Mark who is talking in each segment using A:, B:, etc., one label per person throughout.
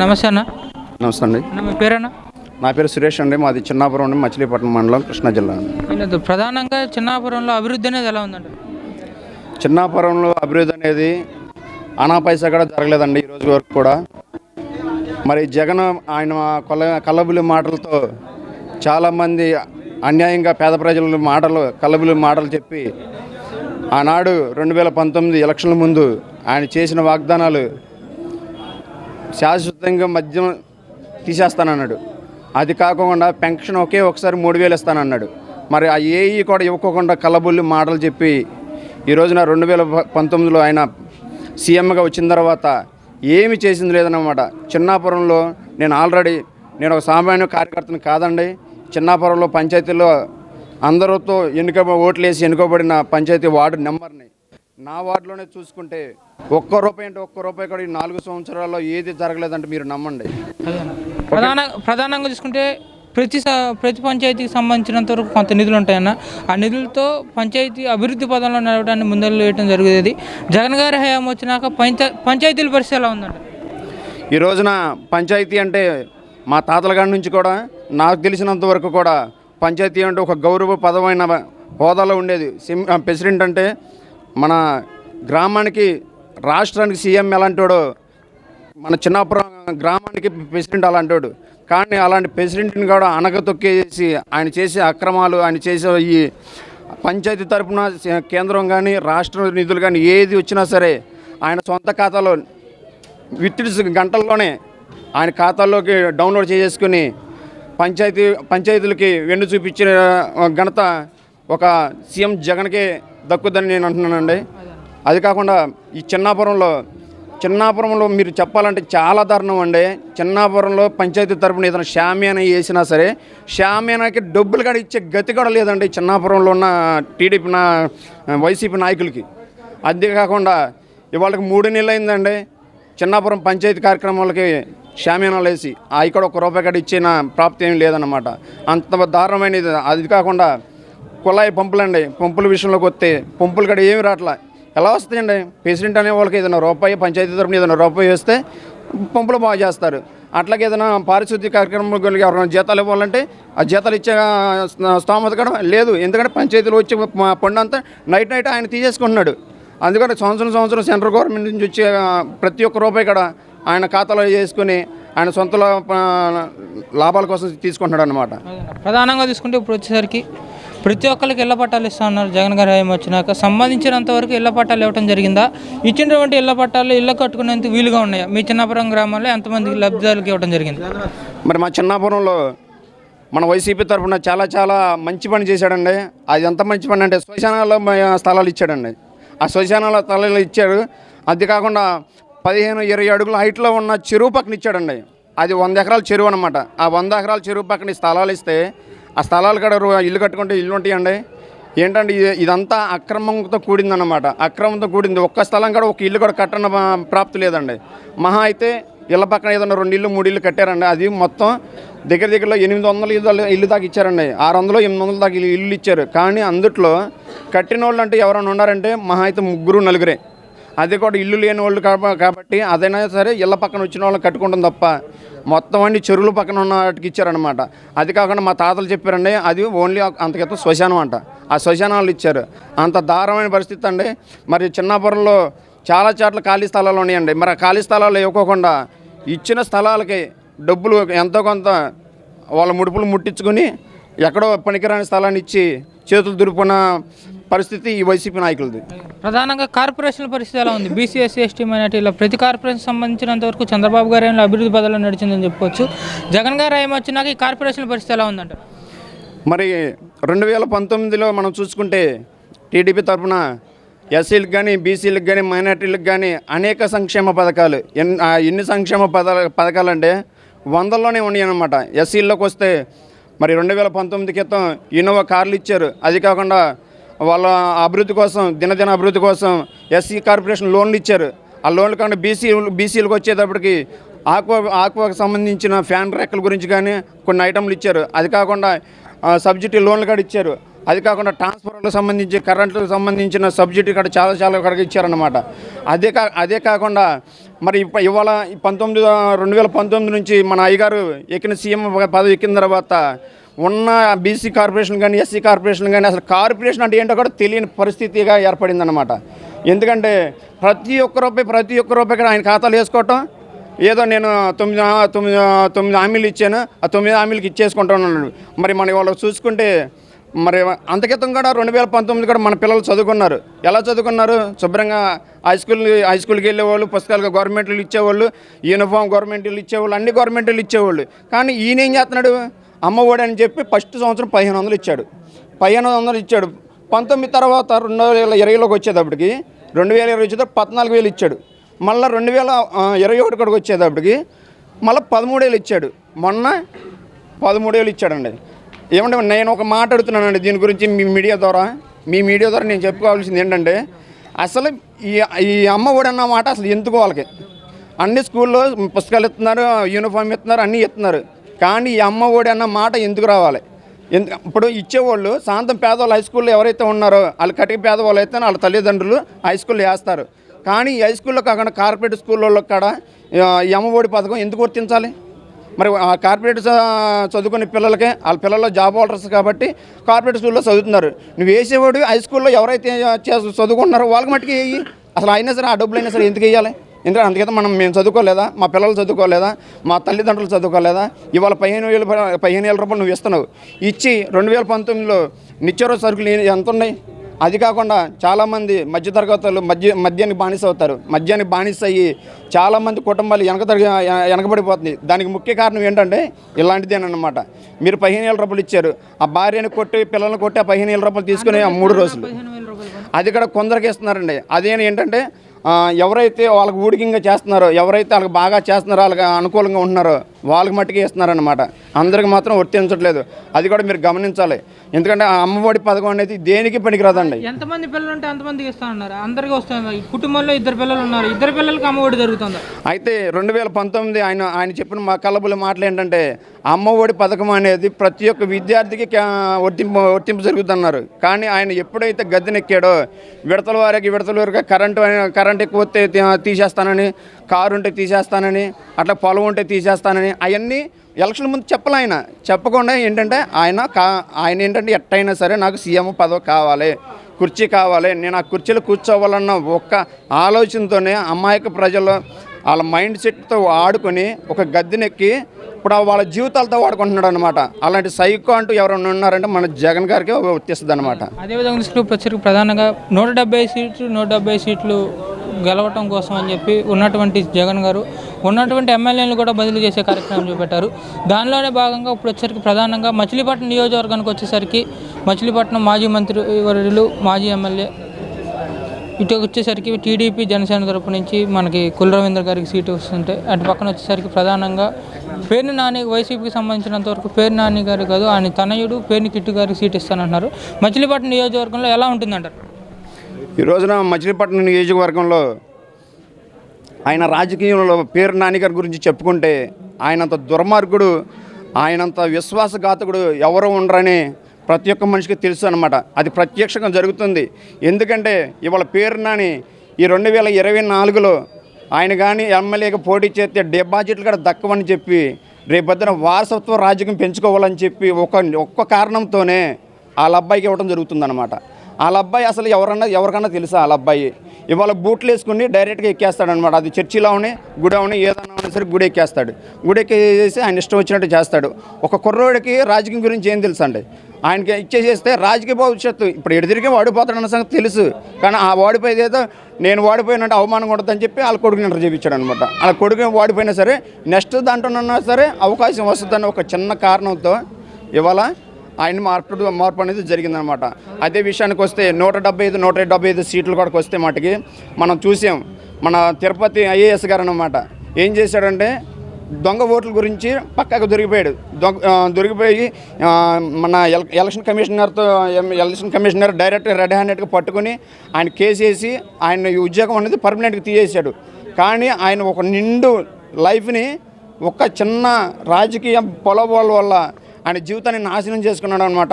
A: నమస్తే అన్న.
B: నమస్తే అండి.
A: అన్న మీ పేరన్నా?
B: నా పేరు సురేష్ అండి. మాది చిన్నాపురం అండి మచిలీపట్నం మండలం కృష్ణా జిల్లా అండి.
A: ప్రధానంగా చిన్నాపురంలో అభివృద్ధి అనేది ఎలా ఉందండి?
B: చిన్నాపురంలో అభివృద్ధి అనేది అనా పైసా కూడా జరగలేదండి ఈ రోజు వరకు కూడా. మరి జగన్ ఆయన కొల కల్లబులి మాటలతో చాలామంది అన్యాయంగా పేద ప్రజల మాటలు కల్లబులి మాటలు చెప్పి ఆనాడు రెండు వేల పంతొమ్మిది ఎలక్షన్ల ముందు ఆయన చేసిన వాగ్దానాలు శాశ్వతంగా మద్యం తీసేస్తానన్నాడు. అది కాకుండా పెన్షన్ ఒకే ఒకసారి మూడు వేలు ఇస్తానన్నాడు. మరి ఆ ఏఈ కూడా ఇవ్వకోకుండా కలబుల్లి మాటలు చెప్పి ఈ రోజున రెండు వేల పంతొమ్మిదిలో ఆయన సీఎంగా వచ్చిన తర్వాత ఏమి చేసింది లేదన్నమాట. చిన్నాపురంలో నేను ఆల్రెడీ నేను ఒక సామాన్య కార్యకర్తని కాదండి. చిన్నాపురంలో పంచాయతీలో అందరితో ఎన్నుక ఓట్లేసి ఎన్నుకోబడిన పంచాయతీ వార్డు నెంబర్ని నా వార్డులోనే చూసుకుంటే ఒక్క రూపాయి అంటే ఒక్క రూపాయి కూడా ఈ నాలుగు సంవత్సరాల్లో ఏది జరగలేదంటే మీరు నమ్మండి.
A: ప్రధాన ప్రధానంగా చూసుకుంటే ప్రతి స- ప్రతి పంచాయతీకి సంబంధించినంత వరకు కొంత నిధులు ఉంటాయన్న. ఆ నిధులతో పంచాయతీ అభివృద్ధి పదంలో నడవడానికి ముందలు వేయడం జరుగుతుంది. జగన్ గారి హయాం వచ్చినాక పంచా పంచాయతీల పరిస్థితి ఎలా ఉందండి?
B: ఈ రోజున పంచాయతీ అంటే మా తాతల కాడి నుంచి కూడా నాకు తెలిసినంత వరకు కూడా పంచాయతీ అంటే ఒక గౌరవ పదమైన హోదాలో ఉండేది. సిమ్ ప్రెసిడెంట్ అంటే మన గ్రామానికి రాష్ట్రానికి సీఎం ఎలాంటివాడో మన చిన్నాపురం గ్రామానికి ప్రెసిడెంట్ అలాంటివాడు కానీ అలాంటి ప్రెసిడెంట్ని కూడా అనగతొక్కేసి ఆయన చేసే అక్రమాలు ఆయన చేసే ఈ పంచాయతీ తరపున కేంద్రం కానీ రాష్ట్ర నిధులు కానీ ఏది వచ్చినా సరే ఆయన సొంత ఖాతాలో విత్డ్స్ గంటల్లోనే ఆయన ఖాతాల్లోకి డౌన్లోడ్ చేసేసుకుని పంచాయతీ పంచాయతీలకి వెన్ను చూపించిన ఘనత ఒక సీఎం జగన్కే దక్కుద్దని నేను అంటున్నానండి. అది కాకుండా ఈ చిన్నాపురంలో చిన్నాపురంలో మీరు చెప్పాలంటే చాలా దారుణం అండి. చిన్నాపురంలో పంచాయతీ తరపున ఏదైనా షామియానా వేసినా సరే షామియానాకి డబ్బులు కూడా ఇచ్చే గతి కూడా లేదండి చిన్నాపురంలో ఉన్న టీడీపీ నా వైసీపీ నాయకులకి. అంతేకాకుండా ఇవాళకి మూడు నెలలు అయిందండి చిన్నాపురం పంచాయతీ కార్యక్రమాలకి షామియానాలు వేసి అవి కూడా ఒక రూపాయి కూడా ఇచ్చిన ప్రాప్తి ఏం లేదన్నమాట. అంత దారుణమైనది. అది కాకుండా కుళాయి పంపులండి. పంపుల విషయంలోకి వస్తే పంపులు కూడా ఏమి రావట్లా ఎలా వస్తాయండి? ప్రెసిడెంట్ అనే వాళ్ళకి ఏదైనా రూపాయి పంచాయతీ తరపున ఏదైనా రూపాయి వేస్తే పంపులు బాగా చేస్తారు. అట్లాగే ఏదైనా పారిశుద్ధ్య కార్యక్రమం ఎవరైనా జీతాలు ఇవ్వాలంటే ఆ జీతాలు ఇచ్చే స్తోమత కూడా లేదు. ఎందుకంటే పంచాయతీలో వచ్చి పండు అంతా నైట్ నైట్ ఆయన తీసేసుకుంటున్నాడు. అందుకని సంవత్సరం సంవత్సరం సెంట్రల్ గవర్నమెంట్ నుంచి వచ్చే ప్రతి ఒక్క రూపాయి కూడా ఆయన ఖాతాలో చేసుకుని ఆయన సొంత లాభాల కోసం తీసుకుంటున్నాడు అనమాట
A: ప్రధానంగా తీసుకుంటే ఇప్పుడు వచ్చేసరికి ప్రతి ఒక్కరికి ఇళ్ళ పట్టాలు ఇస్తా ఉన్నారు జగన్ గారి హయాం వచ్చినాక సంబంధించినంత వరకు ఇళ్ళ పట్టాలు ఇవ్వడం జరిగిందా? ఇచ్చినటువంటి ఇళ్ళ పట్టాలు ఇళ్ళ కట్టుకునేందుకు వీలుగా ఉన్నాయా? మీ చిన్నపురం గ్రామంలో ఎంతమందికి లబ్ధిదారులకు ఇవ్వడం జరిగింది?
B: మరి మా చిన్నాపురంలో మన వైసీపీ తరఫున చాలా చాలా మంచి పని చేశాడండి. అది ఎంత మంచి పని అంటే శ్మశానాల్లో స్థలాలు ఇచ్చాడండి. ఆ శ్మశానాల స్థలాలు ఇచ్చాడు. అది కాకుండా పదిహేను ఇరవై అడుగుల హైట్లో ఉన్న చెరువు పక్కన ఇచ్చాడండి. అది వంద ఎకరాల చెరువు అనమాట ఆ వంద ఎకరాల చెరువు పక్కన స్థలాలు ఇస్తే ఆ స్థలాలు కూడా ఇల్లు కట్టుకుంటే ఇల్లు ఉంటాయండి. ఏంటంటే ఇది ఇదంతా అక్రమంతో కూడిందన్నమాట. అక్రమంతో కూడింది. ఒక్క స్థలం కూడా ఒక ఇల్లు కూడా కట్టన ప్రాప్తి లేదండి. మహా అయితే ఇళ్ళ పక్కన ఏదైనా రెండు ఇల్లు మూడు ఇల్లు కట్టారండి. అది మొత్తం దగ్గర దగ్గరలో ఎనిమిది వందలు ఇల్లు ఇల్లు దాకా ఇచ్చారండి. ఆరు వందలు ఎనిమిది వందల దాకా ఇల్లు- ఇల్లు ఇచ్చారు. కానీ అందుట్లో కట్టిన వాళ్ళు అంటే ఎవరైనా ఉన్నారంటే మహా అయితే ముగ్గురు నలుగురే. అది కూడా ఇల్లు లేని వాళ్ళు కాబట్టి అదైనా సరే ఇళ్ళ పక్కన వచ్చిన వాళ్ళని కట్టుకుంటాం తప్ప మొత్తం అన్ని చెరువుల పక్కన ఉన్న వాటికి ఇచ్చారనమాట అది కాకుండా మా తాతలు చెప్పారండి అది ఓన్లీ అంతకితం శ్మశానం అంట. ఆ శ్మశానాలు ఇచ్చారు. అంత దారుణమైన పరిస్థితి అండి. మరి చిన్నాపురంలో చాలా చోట్ల ఖాళీ స్థలాలు ఉన్నాయండి. మరి ఆ ఖాళీ స్థలాలు ఇవ్వకోకుండా ఇచ్చిన స్థలాలకి డబ్బులు ఎంతో కొంత వాళ్ళ ముడుపులు ముట్టించుకొని ఎక్కడో పనికిరాని స్థలాన్ని ఇచ్చి చేతులు దురుపున పరిస్థితి ఈ వైసీపీ నాయకులది.
A: ప్రధానంగా కార్పొరేషన్ల పరిస్థితి ఎలా ఉంది? బీసీ ఎస్సీ ఎస్టీ మైనార్టీల ప్రతి కార్పొరేషన్ సంబంధించినంత వరకు చంద్రబాబు గారి హయాంలో అభివృద్ధి పదాలు నడిచిందని చెప్పుకోవచ్చు. జగన్ గారు హయాం వచ్చినాక ఈ కార్పొరేషన్ల పరిస్థితి ఎలా ఉందంట?
B: మరి రెండు వేల పంతొమ్మిదిలో మనం చూసుకుంటే టీడీపీ తరఫున ఎస్సీలకు కానీ బీసీలకు కానీ మైనార్టీలకు కానీ అనేక సంక్షేమ పథకాలు ఎన్ ఆ ఎన్ని సంక్షేమ పథ పథకాలు అంటే వందల్లోనే ఉన్నాయి అన్నమాట ఎస్సీల్లోకి వస్తే మరి రెండు వేల పంతొమ్మిది క్రితం ఇన్నోవా కార్లు ఇచ్చారు. అది కాకుండా వాళ్ళ అభివృద్ధి కోసం దినదిన అభివృద్ధి కోసం ఎస్సీ కార్పొరేషన్ లోన్లు ఇచ్చారు. ఆ లోన్ల కన్నా బీసీ బీసీలకు వచ్చేటప్పటికి ఆక్వా ఆక్వాకు సంబంధించిన ఫ్యాన్ రెక్కల గురించి కానీ కొన్ని ఐటమ్లు ఇచ్చారు. అది కాకుండా సబ్సిడీ లోన్లు కూడా ఇచ్చారు. అది కాకుండా ట్రాన్స్ఫర్లకు సంబంధించి కరెంట్లకు సంబంధించిన సబ్సిడీ కూడా చాలా చాలా ఇక్కడికి ఇచ్చారన్నమాట. అదే కా అదే కాకుండా మరి ఇప్ప- ఇవాళ పంతొమ్మిది రెండు వేల పంతొమ్మిది నుంచి మన అయ్యగారు ఎక్కిన సీఎం పదవి ఎక్కిన తర్వాత ఉన్న బీసీ కార్పొరేషన్ కానీ ఎస్సీ కార్పొరేషన్ కానీ అసలు కార్పొరేషన్ అంటే ఏంటో కూడా తెలియని పరిస్థితిగా ఏర్పడిందనమాట ఎందుకంటే ప్రతి ఒక్క రూపాయి ప్రతి ఒక్క రూపాయి కూడా ఆయన ఖాతాలు వేసుకోవటం ఏదో నేను తొమ్మిది తొమ్మిది తొమ్మిది హామీలు ఇచ్చాను ఆ తొమ్మిది హామీలకి ఇచ్చేసుకుంటున్నాను మరి మన వాళ్ళు చూసుకుంటే మరి అంతకితం కూడా రెండు వేల పంతొమ్మిది కూడా మన పిల్లలు చదువుకున్నారు. ఎలా చదువుకున్నారు? శుభ్రంగా హై స్కూల్ హై స్కూల్కి వెళ్ళేవాళ్ళు పుస్తకాలు గవర్నమెంట్లు ఇచ్చేవాళ్ళు యూనిఫామ్ గవర్నమెంట్లు ఇచ్చేవాళ్ళు అన్ని గవర్నమెంట్లు ఇచ్చేవాళ్ళు. కానీ ఈయన ఏం చేస్తున్నాడు? అమ్మఒడి అని చెప్పి ఫస్ట్ సంవత్సరం పదిహేను వందలు ఇచ్చాడు. పదిహేను వందలు ఇచ్చాడు. పంతొమ్మిది తర్వాత రెండు వేల ఇరవైలోకి వచ్చేటప్పటికి రెండు వేల ఇరవై వచ్చేటప్పుడు పద్నాలుగు వేలు ఇచ్చాడు. మళ్ళీ రెండు వేల ఇరవై ఒకటి కూడా వచ్చేటప్పటికి మళ్ళీ పదమూడు వేలు ఇచ్చాడు. మొన్న పదమూడు వేలు ఇచ్చాడండి. ఏమంటే నేను ఒక మాట అడుగుతున్నానండి దీని గురించి మీ మీడియా ద్వారా. మీ మీడియా ద్వారా నేను చెప్పుకోవాల్సింది ఏంటంటే అసలు ఈ ఈ అమ్మ ఒడి అన్న మాట అసలు ఎందుకు వాళ్ళకి? అన్ని స్కూల్లో పుస్తకాలు ఇస్తున్నారు యూనిఫామ్ ఇస్తున్నారు అన్నీ ఇస్తున్నారు. కానీ ఈ అమ్మఒడి అన్న మాట ఎందుకు రావాలి? ఎందు ఇప్పుడు ఇచ్చేవాళ్ళు శాంతం పేదవాళ్ళు హై స్కూల్లో ఎవరైతే ఉన్నారో వాళ్ళు కటిక పేదవాళ్ళు అయితే వాళ్ళ తల్లిదండ్రులు హై స్కూల్లో వేస్తారు. కానీ ఈ హై స్కూల్లో కాకుండా కార్పొరేట్ స్కూళ్ళలో కూడా ఈ అమ్మఒడి పథకం ఎందుకు వర్తించాలి? మరి ఆ కార్పొరేట్ చదువుకునే పిల్లలకే వాళ్ళ పిల్లల్లో జాబ్ హోల్డర్స్ కాబట్టి కార్పొరేట్ స్కూల్లో చదువుతున్నారు. నువ్వు వేసేవాడు హై స్కూల్లో ఎవరైతే చే- చదువుకుంటున్నారో వాళ్ళకి మట్టుకు వేయి. అసలు అయినా సరే ఆ డబ్బులు అయినా సరే ఎందుకు వేయాలి? ఎందుకంటే అందుకైతే మనం మేము చదువుకోలేదా? మా పిల్లలు చదువుకోలేదా? మా తల్లిదండ్రులు చదువుకోలేదా? ఇవాళ పదిహేను వేలు పదిహేను వేల రూపాయలు నువ్వు ఇస్తున్నావు. ఇచ్చి రెండు వేల పంతొమ్మిదిలో నిత్యావసర సరుకులు ఎంత ఉన్నాయి? అది కాకుండా చాలామంది మధ్యతరగతులు మధ్య మద్యానికి బానిస అవుతారు. మద్యానికి బానిస అయ్యి చాలామంది కుటుంబాలు వెనక తరగ వెనకబడిపోతుంది దానికి ముఖ్య కారణం ఏంటంటే ఇలాంటిదేనమాట మీరు పదిహేను వేల రూపాయలు ఇచ్చారు. ఆ భార్యని కొట్టి పిల్లల్ని కొట్టి ఆ పదిహేను వేల రూపాయలు తీసుకుని ఆ మూడు రోజులు. అది కూడా కొందరికి ఇస్తున్నారండి. అదేంటి ఏంటంటే ఎవరైతే వాళ్ళకి ఊడికంగా చేస్తున్నారో ఎవరైతే వాళ్ళకి బాగా చేస్తున్నారో వాళ్ళకి అనుకూలంగా ఉంటున్నారో వాళ్ళకి మట్టుకే ఇస్తున్నారనమాట అందరికి మాత్రం వర్తించట్లేదు అది కూడా మీరు గమనించాలి. ఎందుకంటే ఆ అమ్మఒడి పథకం అనేది దేనికి పనికిరాదండి.
A: ఎంతమంది పిల్లలు ఉంటే అంతమందికి ఇస్తా ఉన్నారు అందరికీ వస్తుంది? ఈ కుటుంబంలో ఇద్దరు పిల్లలు ఉన్నారు. ఇద్దరు పిల్లలకి అమ్మఒడి జరుగుతుందా?
B: అయితే రెండు వేల పంతొమ్మిది ఆయన ఆయన చెప్పిన మా కళ్ళబుల మాటలు ఏంటంటే అమ్మఒడి పథకం అనేది ప్రతి ఒక్క విద్యార్థికి వర్తింపు వర్తింపు జరుగుతున్నారు కానీ ఆయన ఎప్పుడైతే గద్దెనెక్కాడో విడతల వారికి విడతల వారికి కరెంటు కరెంట్ ఎక్కువ తీసేస్తానని కారు ఉంటే తీసేస్తానని అట్లా పొలం ఉంటే తీసేస్తానని అవన్నీ ఎలక్షన్ ముందు చెప్పలే ఆయన. చెప్పకుండా ఏంటంటే ఆయన కా ఆయన ఏంటంటే ఎట్టయినా సరే నాకు సీఎం పదవి కావాలి కుర్చీ కావాలి నేను ఆ కుర్చీలో కూర్చోవాలన్న ఒక్క ఆలోచనతోనే అమాయక ప్రజలు వాళ్ళ మైండ్ సెట్తో ఆడుకొని ఒక గద్దెనెక్కి ఇప్పుడు వాళ్ళ జీవితాలతో వాడుకుంటున్నాడు అనమాట అలాంటి సైకో అంటూ ఎవరైనా ఉన్నారంటే మన జగన్ గారికి వర్తిస్తుంది అనమాట
A: అదేవిధంగా ప్రధానంగా నూట డెబ్బై సీట్లు నూట డెబ్బై సీట్లు గెలవటం కోసం అని చెప్పి ఉన్నటువంటి జగన్ గారు ఉన్నటువంటి ఎమ్మెల్యేలు కూడా బదిలీ చేసే కార్యక్రమం చూపెట్టారు. దానిలోనే భాగంగా ఇప్పుడు వచ్చేసరికి ప్రధానంగా మచిలీపట్నం నియోజకవర్గానికి వచ్చేసరికి మచిలీపట్నం మాజీ మంత్రి వర్యులు మాజీ ఎమ్మెల్యే ఇటు వచ్చేసరికి టీడీపీ జనసేన తరపు నుంచి మనకి కులరవీంద్ర గారికి సీటు వస్తుంటే అటు పక్కన వచ్చేసరికి ప్రధానంగా పేర్ని నాని వైసీపీకి సంబంధించినంత వరకు పేరు నాని గారు కాదు ఆయన తనయుడు పేరుని కిట్టు గారికి సీట్ ఇస్తానంటున్నారు. మచిలీపట్నం నియోజకవర్గంలో ఎలా ఉంటుందంటారు?
B: ఈ రోజున మచిలీపట్నం నియోజకవర్గంలో ఆయన రాజకీయంలో పేరు నానిగారి గురించి చెప్పుకుంటే ఆయనంత దుర్మార్గుడు ఆయనంత విశ్వాసఘాతకుడు ఎవరు ఉండరని ప్రతి ఒక్క మనిషికి తెలుసు అనమాట అది ప్రత్యక్షంగా జరుగుతుంది. ఎందుకంటే ఇవాళ పేరు నాని ఈ రెండు వేల ఇరవై నాలుగులో ఆయన కానీ ఎమ్మెల్యేగా పోటీ చేస్తే డిపాజిట్లు కూడా దక్కవని చెప్పి రేపొద్దున వారసత్వ రాజకీయం పెంచుకోవాలని చెప్పి ఒక ఒక్క కారణంతోనే వాళ్ళ అబ్బాయికి ఇవ్వడం జరుగుతుందన్నమాట. వాళ్ళ అబ్బాయి అసలు ఎవరన్నా ఎవరికన్నా తెలుసా వాళ్ళ అబ్బాయి? ఇవాళ బూట్లు వేసుకుని డైరెక్ట్గా ఎక్కేస్తాడనమాట అది చర్చిలో ఉని గుడి అవుని ఏదన్నా ఉన్నా సరే గుడి ఎక్కేస్తాడు. గుడి ఎక్కేసి ఆయన ఇష్టం వచ్చినట్టు చేస్తాడు. ఒక కుర్రోడికి రాజకీయం గురించి ఏం తెలుసు అండి? ఆయనకి ఇచ్చేసేస్తే రాజకీయ భవిష్యత్తు. ఇప్పుడు ఎడిదిరిగి వాడిపోతాడన్న సంగతి తెలుసు. కానీ ఆ వాడిపోయేది ఏదో నేను వాడిపోయినట్టు అవమానం కొడదని చెప్పి వాళ్ళ కొడుకుని ఇంటర్ చేయించాడు అనమాట వాళ్ళ కొడుకు వాడిపోయినా సరే నెక్స్ట్ దాంట్లోనన్నా సరే అవకాశం వస్తుందని ఒక చిన్న కారణంతో ఇవాళ ఆయన మార్పు మార్పు అనేది జరిగిందనమాట అదే విషయానికి వస్తే నూట డెబ్బై ఐదు నూట డెబ్బై ఐదు సీట్లు కూడా వస్తే మటుకి మనం చూసాం. మన తిరుపతి ఐఏఎస్ గారు అనమాట ఏం చేశాడంటే దొంగ ఓట్ల గురించి పక్కకు దొరికిపోయాడు. దొంగ దొరికిపోయి మన ఎలక్షన్ కమిషనర్తో ఎలక్షన్ కమిషనర్ డైరెక్ట్ రెడ్ హ్యాండెడ్గా పట్టుకొని ఆయన కేసు వేసి ఆయన ఉద్యోగం అనేది పర్మనెంట్గా తీసేశాడు. కానీ ఆయన ఒక నిండు లైఫ్ని ఒక చిన్న రాజకీయ పొలబోల వల్ల ఆయన జీవితాన్ని నాశనం చేసుకున్నాడు అనమాట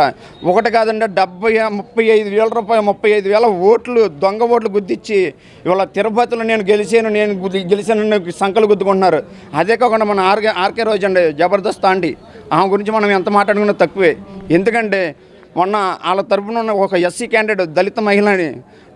B: ఒకటి కాదంటే డెబ్బై ముప్పై ఐదు వేల రూపాయలు ముప్పై ఐదు వేల ఓట్లు దొంగ ఓట్లు గుద్దిచ్చి ఇవాళ తిరుపతిలో నేను గెలిచాను నేను గెలిచాను సంకలు గుద్దుకుంటున్నారు. అదే కాకుండా మన ఆర్కే ఆర్కే రోజు అండి జబర్దస్త్ ఆంటీ. ఆమె గురించి మనం ఎంత మాట్లాడుకున్నా తక్కువే. ఎందుకంటే మొన్న వాళ్ళ తరపున ఉన్న ఒక ఎస్సీ క్యాండిడేట్ దళిత మహిళని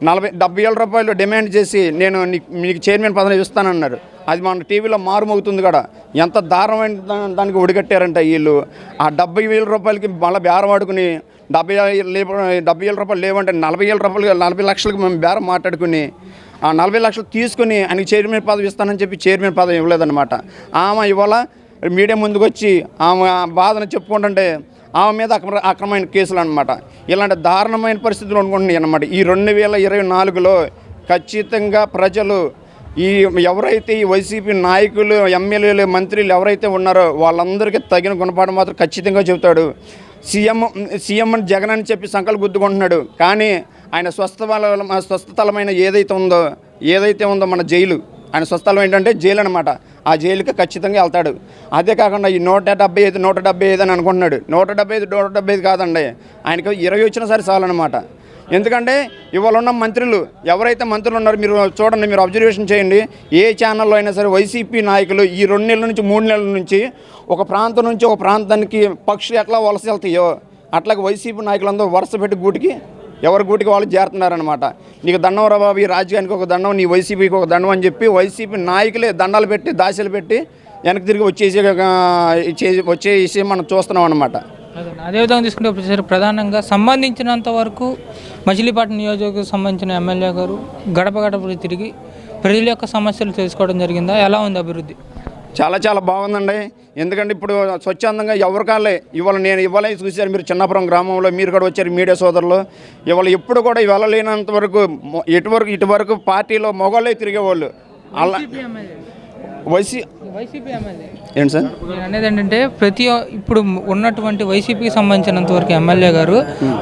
B: నలభై డెబ్బై వేల రూపాయలు డిమాండ్ చేసి నేను మీకు చైర్మన్ పదవి ఇస్తానన్నారు. అది మన టీవీలో మారుమోగుతుంది కూడా ఎంత దారుణమైన దానికి ఒడిగట్టారంట వీళ్ళు. ఆ డెబ్బై వేల రూపాయలకి మళ్ళీ బేరం ఆడుకుని డెబ్బై లేవు డెబ్బై వేల రూపాయలు లేవంటే నలభై వేల రూపాయలు నలభై లక్షలకు మేము బేరం మాట్లాడుకుని ఆ నలభై లక్షలు తీసుకుని ఆయనకి చైర్మన్ పదవి ఇస్తానని చెప్పి చైర్మన్ పదవి ఇవ్వలేదన్నమాట. ఆమె ఇవాళ మీడియా ముందుకు వచ్చి ఆమె బాధను చెప్పుకుంటుంటే ఆమె మీద అక్రమ అక్రమమైన కేసులు అనమాట ఇలాంటి దారుణమైన పరిస్థితులు అనుకుంటున్నాయి అన్నమాట. ఈ రెండు వేల ఇరవై నాలుగులో ఖచ్చితంగా ప్రజలు ఈ ఎవరైతే ఈ వైసీపీ నాయకులు ఎమ్మెల్యేలు మంత్రులు ఎవరైతే ఉన్నారో వాళ్ళందరికీ తగిన గుణపాఠం మాత్రం ఖచ్చితంగా చెబుతాడు. సీఎం సీఎం అని జగన్ అని చెప్పి సంకలు గుద్దుకుంటున్నాడు. కానీ ఆయన స్వస్థ స్వస్థతలమైన ఏదైతే ఉందో ఏదైతే ఉందో మన జైలు. ఆయన స్వస్థలం ఏంటంటే జైలు అనమాట ఆ జైలుకి ఖచ్చితంగా వెళ్తాడు. అదే కాకుండా ఈ నూట డెబ్బై ఐదు నూట డెబ్బై ఐదు అని అనుకుంటున్నాడు. నూట డెబ్బై ఐదు నూట డెబ్బై ఐదు కాదండి. ఆయనకు ఇరవై వచ్చినా సరే చాలన్నమాట. ఎందుకంటే ఇవాళ ఉన్న మంత్రులు ఎవరైతే మంత్రులు ఉన్నారో మీరు చూడండి మీరు అబ్జర్వేషన్ చేయండి. ఏ ఛానల్లో అయినా సరే వైసీపీ నాయకులు ఈ రెండు నెలల నుంచి మూడు నెలల నుంచి ఒక ప్రాంతం నుంచి ఒక ప్రాంతానికి పక్షులు ఎట్లా వలస వెళ్తాయో అట్లాగే వైసీపీ నాయకులందరూ వరుస పెట్టి గూటికి ఎవరి గూటికి వాళ్ళు చేరుతున్నారనమాట నీకు దండం రాబాబు ఈ రాజకీయానికి ఒక దండం నీ వైసీపీకి ఒక దండం అని చెప్పి వైసీపీ నాయకులే దండాలు పెట్టి దాసలు పెట్టి వెనక్కి తిరిగి వచ్చేసి వచ్చే విషయం మనం చూస్తున్నాం అనమాట
A: అదే అదేవిధంగా తీసుకుంటే వచ్చేసరికి ప్రధానంగా సంబంధించినంత వరకు మచిలీపట్నం నియోజకవర్గం సంబంధించిన ఎమ్మెల్యే గారు గడప గడప తిరిగి ప్రజల యొక్క సమస్యలు తెలుసుకోవడం జరిగిందా? ఎలా ఉంది అభివృద్ధి?
B: చాలా చాలా బాగుందండి. ఎందుకంటే ఇప్పుడు స్వచ్ఛందంగా ఎవరి కాళ్ళే ఇవాళ నేను ఇవాళ చూశారు మీరు చిన్నపురం గ్రామంలో మీరు కూడా వచ్చారు మీడియా సోదరులు. ఇవాళ ఎప్పుడు కూడా ఇవాళ లేనంత వరకు ఎటువరకు ఇటువరకు పార్టీలో మొగోళ్ళే తిరిగేవాళ్ళు. అలా వైసీ ఏంటి సార్?
A: అనేది ఏంటంటే ప్రతి ఇప్పుడు ఉన్నటువంటి వైసీపీకి సంబంధించినంత వరకు ఎమ్మెల్యే గారు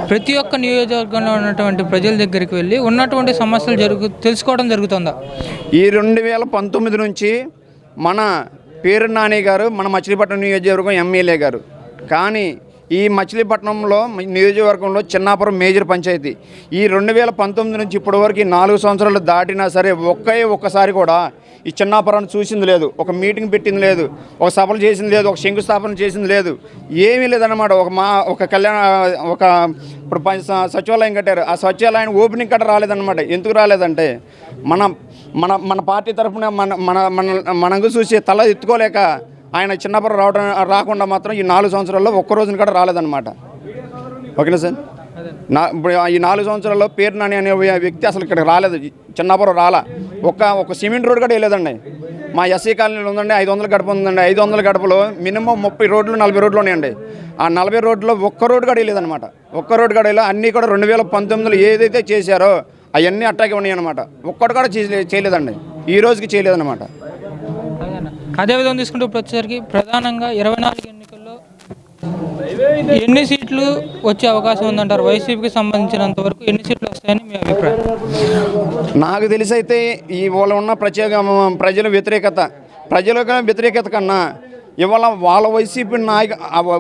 A: ప్రతి ఒక్క నియోజకవర్గంలో ఉన్నటువంటి ప్రజల దగ్గరికి వెళ్ళి ఉన్నటువంటి సమస్యలు జరుగు తెలుసుకోవడం జరుగుతుందా?
B: ఈ రెండు వేల పంతొమ్మిది నుంచి మన పేరు నాని గారు మన మచిలీపట్నం నియోజకవర్గం ఎమ్మెల్యే గారు. కానీ ఈ మచిలీపట్నంలో నియోజకవర్గంలో చిన్నాపురం మేజర్ పంచాయతీ. ఈ రెండు వేల పంతొమ్మిది నుంచి ఇప్పటి వరకు నాలుగు సంవత్సరాలు దాటినా సరే ఒక్కే ఒక్కసారి కూడా ఈ చిన్నాపురాన్ని చూసింది లేదు. ఒక మీటింగ్ పెట్టింది లేదు. ఒక సభలు చేసింది లేదు. ఒక శంకుస్థాపన చేసింది లేదు. ఏమీ లేదన్నమాట. ఒక మా ఒక కళ్యాణ ఒక ఇప్పుడు సచివాలయం కట్టారు. ఆ సచివాలయం ఓపెనింగ్ కట్ట రాలేదన్నమాట. ఎందుకు రాలేదంటే మన మన మన పార్టీ తరఫున మన మన మన మనకు చూసి తల ఎత్తుకోలేక ఆయన చిన్నప్పుడు రావడం రాకుండా మాత్రం ఈ నాలుగు సంవత్సరాల్లో ఒక్క రోజున కూడా రాలేదన్నమాట. ఓకేనా సార్? నా ఇప్పుడు ఈ నాలుగు సంవత్సరాల్లో పేరు నాని అనే వ్యక్తి అసలు ఇక్కడ రాలేదు. చిన్నపురం రాలా. ఒక ఒక సిమెంట్ రోడ్ కూడా వేయలేదండి. మా ఎస్సీ కాలనీలో ఉందండి ఐదు వందల గడప ఉందండి. ఐదు వందల గడపలో మినిమం ముప్పై రోడ్లు నలభై రోడ్లు ఉన్నాయండి. ఆ నలభై రోడ్లో ఒక్క రోడ్డు కూడా వేయలేదన్నమాట. ఒక్క రోడ్డు కూడా అన్నీ కూడా రెండు వేల పంతొమ్మిదిలో ఏదైతే చేశారో అవన్నీ అట్టాగే ఉన్నాయి అనమాట ఒక్కటి కూడా చేయలే- చేయలేదండి. ఈ రోజుకి చేయలేదన్నమాట.
A: అదేవిధంగా తీసుకుంటే ఇప్పుడు వచ్చేసరికి ప్రధానంగా ఇరవై నాలుగు ఎన్నికల్లో ఎన్ని సీట్లు వచ్చే అవకాశం ఉందంటారు? వైసీపీకి సంబంధించినంత వరకు ఎన్ని సీట్లు వస్తాయని మీ అభిప్రాయం?
B: నాకు తెలిసి అయితే ఈ వాళ్ళ ఉన్న ప్రత్యేక ప్రజల వ్యతిరేకత ప్రజల వ్యతిరేకత కన్నా ఇవాళ వాళ్ళ వైసీపీ నాయక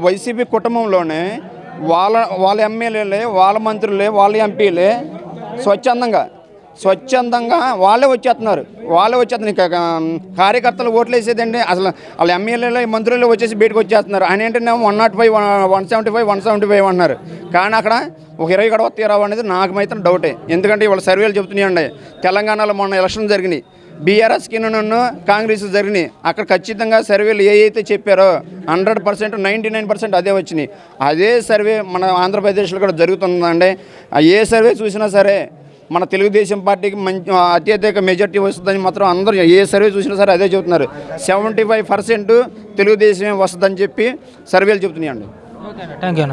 B: వైసీపీ కుటుంబంలోనే వాళ్ళ వాళ్ళ ఎమ్మెల్యేలే వాళ్ళ మంత్రులే వాళ్ళ ఎంపీలే స్వచ్ఛందంగా స్వచ్ఛందంగా వాళ్ళే వచ్చేస్తున్నారు. వాళ్ళే వచ్చేస్తున్నారు. కార్యకర్తలు ఓట్లు వేసేదండి అసలు వాళ్ళ ఎమ్మెల్యేలు మంత్రులు వచ్చేసి బయటకు వచ్చేస్తున్నారు. ఆయన ఏంటంటే one nought five one seventy five one seventy five అన్నారు. కానీ అక్కడ ఒక ఇరవై గడవ తీరావు అనేది నాకు మాత్రం డౌటే. ఎందుకంటే ఇవాళ సర్వేలు చెబుతున్నాయండి తెలంగాణలో మొన్న ఎలక్షన్ జరిగినాయి. బీఆర్ఎస్కి కింద కాంగ్రెస్ జరిగినాయి. అక్కడ ఖచ్చితంగా సర్వేలు ఏవైతే చెప్పారో hundred percent ninety nine percent అదే వచ్చినాయి. అదే సర్వే మన ఆంధ్రప్రదేశ్లో కూడా జరుగుతుందండి. ఏ సర్వే చూసినా సరే మన తెలుగుదేశం పార్టీకి మంచి అత్యధిక మెజార్టీ వస్తుందని మాత్రం అందరూ ఏ సర్వే చూసినా సరే అదే చెబుతున్నారు. సెవెంటీ ఫైవ్ పర్సెంట్ తెలుగుదేశం వస్తుందని చెప్పి సర్వేలు చెబుతున్నాయండి.
A: Thank you